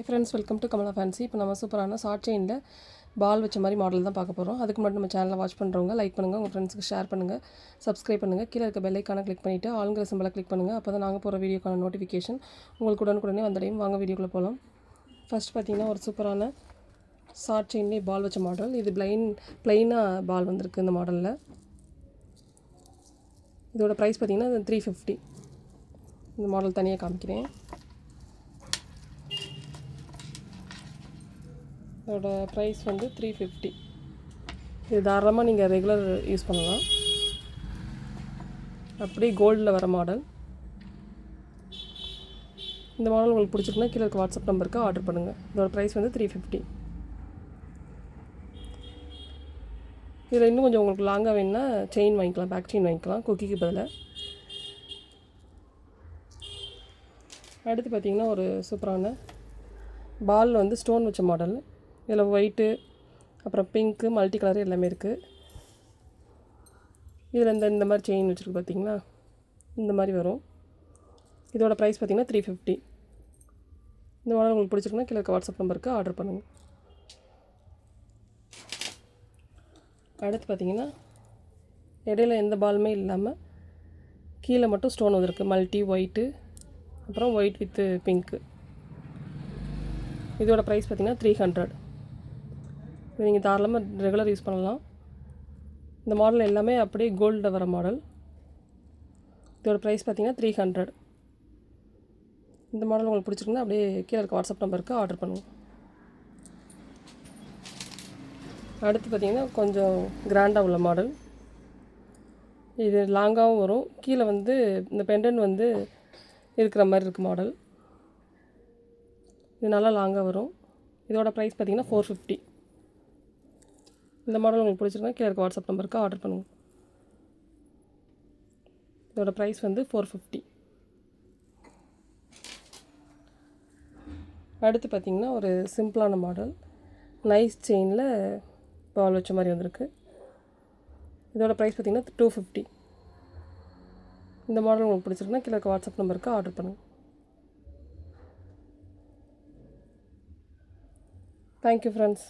Hi friends welcome to Kamala fancy இப்போ நம்ம சூப்பரான ஷார்ட் செயினில் பால் வச்ச மாதிரி மாடல் தான் பார்க்க போகிறோம் அதுக்கு மட்டும் நம்ம சேனலை வாட்ச் பண்ணுறவங்க லைக் பண்ணுங்கள் உங்கள் ஃப்ரெண்ட்ஸுக்கு ஷேர் பண்ணுங்கள் சப்ஸ்கிரைப் பண்ணுங்கள் கீழே இருக்க பெல்லைக்கான கிளிக் பண்ணிவிட்டு ஆளுங்கிற சிம்பிளை கிளிக் பண்ணுங்கள் அப்போ தான் நாங்கள் போகிற வீடியோக்கான நோட்டிஃபிகேஷன் உங்களுக்கு உடனுக்குடனே வந்தடையும் வாங்க வீடியோக்குள்ளே போகலாம் ஃபர்ஸ்ட் பார்த்திங்கன்னா ஒரு சூப்பரான ஷார்ட் செயின்லேயே பால் வச்ச மாடல் இது பிளைன் ப்ளைனாக பால் வந்திருக்கு இந்த மாடலில் இதோட ப்ரைஸ் பார்த்தீங்கன்னா த்ரீ ஃபிஃப்டி இந்த மாடல் தனியாக காமிக்கிறேன். இதோட ப்ரைஸ் வந்து த்ரீ ஃபிஃப்டி இது தாராளமாக நீங்கள் ரெகுலர் யூஸ் பண்ணலாம். அப்படியே கோல்டில் வர மாடல் இந்த மாடல் உங்களுக்கு பிடிச்சிருக்குன்னா கீழே இருக்க வாட்ஸ்அப் நம்பருக்கு ஆர்டர் பண்ணுங்கள் இதோட ப்ரைஸ் வந்து த்ரீ ஃபிஃப்டி இதில் இன்னும் கொஞ்சம் உங்களுக்கு லாங்காக வேணுன்னா செயின் வாங்கிக்கலாம் பேக் செயின் வாங்கிக்கலாம் குக்கிக்கு பதிலாக அடுத்து பார்த்திங்கன்னா ஒரு சூப்பரான பாலில் வந்து ஸ்டோன் வச்ச மாடல் இதில் ஒயிட்டு அப்புறம் பிங்க்கு மல்டி கலர் எல்லாமே இருக்குது இதில் இந்த இந்த மாதிரி செயின் வச்சுருக்கு பார்த்தீங்களா? இந்த மாதிரி வரும். இதோட ப்ரைஸ் பார்த்திங்கன்னா த்ரீ ஃபிஃப்டி இந்த மாடல் உங்களுக்கு பிடிச்சிருக்குன்னா கீழே இருக்க வாட்ஸ்அப் நம்பருக்கு ஆர்டர் பண்ணுங்கள் அடுத்து பார்த்தீங்கன்னா இடையில எந்த பாலுமே இல்லாமல் கீழே மட்டும் ஸ்டோன் வந்திருக்கு. மல்டி ஒயிட்டு அப்புறம் ஒயிட் வித்து பிங்க்கு இதோட ப்ரைஸ் பார்த்தீங்கன்னா த்ரீ ஹண்ட்ரட் நீங்கள் தாராளமாக ரெகுலர் யூஸ் பண்ணலாம். இந்த மாடல் எல்லாமே அப்படியே கோல்டில் வர மாடல் இதோட ப்ரைஸ் பார்த்தீங்கன்னா த்ரீ ஹண்ட்ரட் இந்த மாடல் உங்களுக்கு பிடிச்சிருந்தா அப்படியே கீழே இருக்க வாட்ஸ்அப் நம்பருக்கு ஆர்டர் பண்ணுங்கள் அடுத்து பார்த்தீங்கன்னா கொஞ்சம் கிராண்டாக உள்ள மாடல் இது லாங்காகவும் வரும். கீழே வந்து இந்த பெண்டன் வந்து இருக்கிற மாதிரி இருக்குது மாடல் இது நல்லா லாங்காக வரும். இதோட ப்ரைஸ் பார்த்தீங்கன்னா ஃபோர் ஃபிஃப்டி இந்த மாடல் உங்களுக்கு பிடிச்சிருந்தா கீழே இருக்க வாட்ஸ்அப் நம்பருக்கு ஆர்டர் பண்ணுங்கள் இதோட ப்ரைஸ் வந்து ஃபோர் ஃபிஃப்டி அடுத்து பார்த்திங்கன்னா ஒரு சிம்பிளான மாடல். நைஸ் செயினில் பால் வச்ச மாதிரி வந்திருக்கு. இதோட ப்ரைஸ் பார்த்திங்கன்னா டூ ஃபிஃப்டி இந்த மாடல் உங்களுக்கு பிடிச்சிருக்குன்னா கீழே இருக்க வாட்ஸ்அப் நம்பருக்கு ஆர்டர் பண்ணுங்கள் தேங்க்யூ ஃப்ரெண்ட்ஸ்